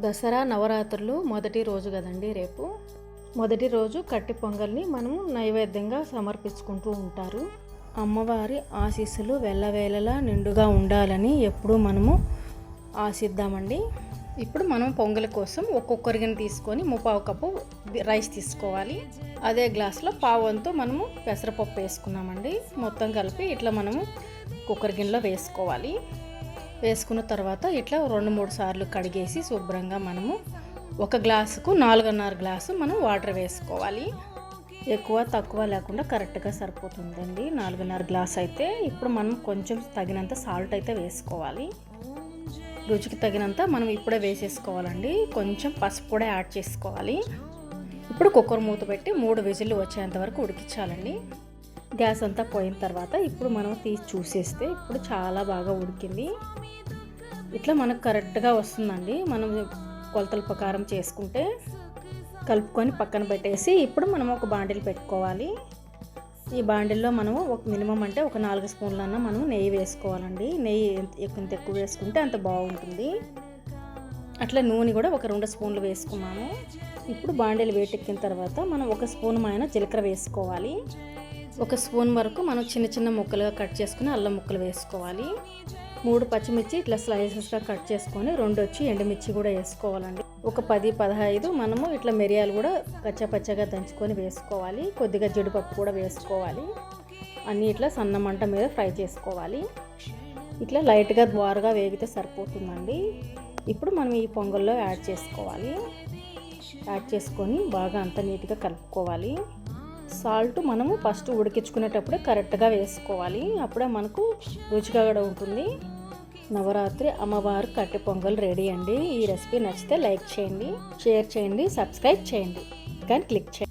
దసరా నవరాత్రులు మొదటి రోజు కదండి రేపు. మొదటి రోజు కట్టి పొంగల్ని మనము నైవేద్యంగా సమర్పించుకుంటూ ఉంటారు. అమ్మవారి ఆశీస్సులు వెళ్ళవేళలా నిండుగా ఉండాలని ఎప్పుడూ మనము ఆశిద్దామండి. ఇప్పుడు మనం పొంగల్ కోసం ఒక్కొక్కరిగిని తీసుకొని ముప్పావు కప్పు రైస్ తీసుకోవాలి. అదే గ్లాస్లో పావంతో మనము పెసరపప్పు వేసుకున్నామండి. మొత్తం కలిపి ఇట్లా మనము కుక్కర్ గిన్నెలో వేసుకోవాలి. వేసుకున్న తర్వాత ఇట్లా రెండు మూడు సార్లు కడిగేసి శుభ్రంగా మనము ఒక గ్లాసుకు నాలుగున్నర గ్లాసు మనం వాటర్ వేసుకోవాలి. ఎక్కువ తక్కువ లేకుండా కరెక్ట్గా సరిపోతుందండి. నాలుగున్నర గ్లాస్ అయితే ఇప్పుడు మనం కొంచెం తగినంత సాల్ట్ అయితే వేసుకోవాలి. రుచికి తగినంత మనం ఇప్పుడే వేసేసుకోవాలండి. కొంచెం పసుపు కూడా యాడ్ చేసుకోవాలి. ఇప్పుడు కుక్కర్ మూత పెట్టి మూడు విజిల్లు వచ్చేంత వరకు ఉడికించాలండి. గ్యాస్ అంతా పోయిన తర్వాత ఇప్పుడు మనం తీసి చూసేస్తే ఇప్పుడు చాలా బాగా ఉడికింది. ఇట్లా మనకు కరెక్ట్గా వస్తుందండి. మనం కొలతల ప్రకారం చేసుకుంటే కలుపుకొని పక్కన పెట్టేసి ఇప్పుడు మనం ఒక బాండిల్ పెట్టుకోవాలి. ఈ బాండిల్లో మనము ఒక మినిమం అంటే ఒక నాలుగు స్పూన్లన్నా మనం నెయ్యి వేసుకోవాలండి. నెయ్యి ఎంత ఎంత ఎక్కువ వేసుకుంటే అంత బాగుంటుంది. అట్లా నూనె కూడా ఒక రెండు స్పూన్లు వేసుకున్నాము ఇప్పుడు బాండీలు వేటెక్కిన తర్వాత మనం ఒక స్పూన్ మైన జీలకర్ర వేసుకోవాలి. ఒక స్పూన్ వరకు మనం చిన్న చిన్న ముక్కలుగా కట్ చేసుకుని అల్లం ముక్కలు వేసుకోవాలి. మూడు పచ్చిమిర్చి ఇట్లా స్లైసెస్గా కట్ చేసుకొని రెండు వచ్చి ఎండుమిర్చి కూడా వేసుకోవాలండి. ఒక పది పదహైదు మనము ఇట్లా మిరియాలు కూడా పచ్చ పచ్చగా దంచుకొని వేసుకోవాలి. కొద్దిగా జీడిపప్పు కూడా వేసుకోవాలి. అన్నీ ఇట్లా సన్న మంట మీద ఫ్రై చేసుకోవాలి. ఇట్లా లైట్గా ద్వారగా వేగితే సరిపోతుందండి. ఇప్పుడు మనం ఈ పొంగల్లో యాడ్ చేసుకోవాలి. యాడ్ చేసుకొని బాగా అంత నీట్గా కలుపుకోవాలి. సాల్ట్ మనము ఫస్ట్ ఉడికించుకునేటప్పుడే కరెక్ట్గా వేసుకోవాలి. అప్పుడే మనకు రుచిగా కూడా ఉంటుంది నవరాత్రి అమ్మవారు కట్టె పొంగల్ రెడీ అండి. ఈ రెసిపీ నచ్చితే లైక్ చేయండి షేర్ చేయండి సబ్స్క్రైబ్ చేయండి. కానీ క్లిక్ చేయండి.